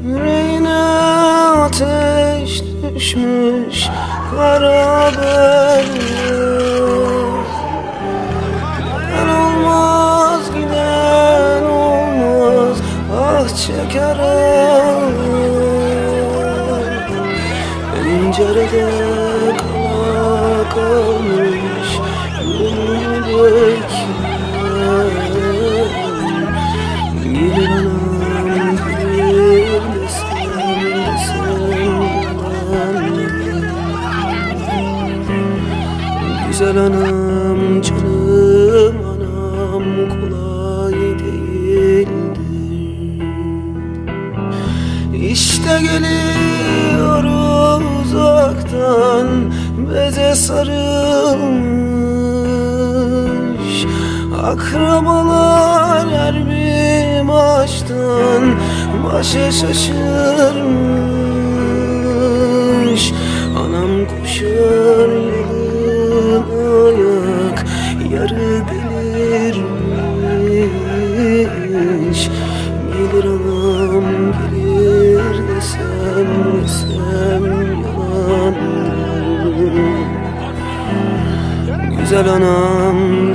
Yüreğine ateş düşmüş kara belli Ben olmaz giden olmaz ah çeker eller Pencerede kala kalmış. Anam canım anam kolay değildir. İşte geliyor uzaktan beze sarılmış. Akrabalar her bir maçtan başa şaşırmış. Anam koşar Güzel anam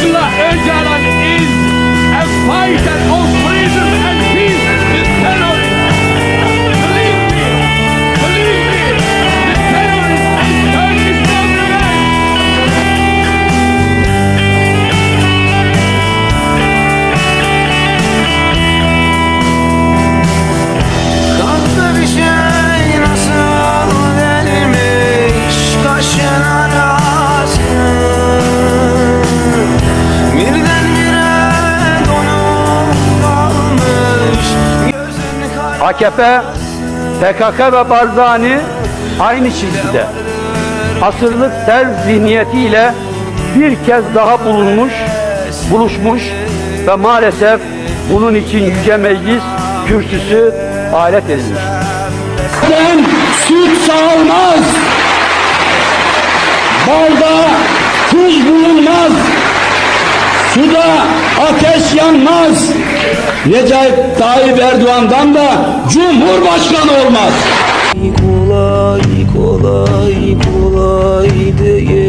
Abdullah Öcalan is a fighter of freedom and AKP, PKK ve Barzani aynı çizgide. Asırlık sel zihniyetiyle bir kez daha bulunmuş, buluşmuş ve maalesef bunun için Yüce Meclis kürsüsü alet edilmiş. Sütten süt sağılmaz. Balda tuz bulunmaz. Suda ateş yanmaz. Recep Tayyip Erdoğan'dan da Cumhurbaşkanı olmaz. Kolay kolay kolay değil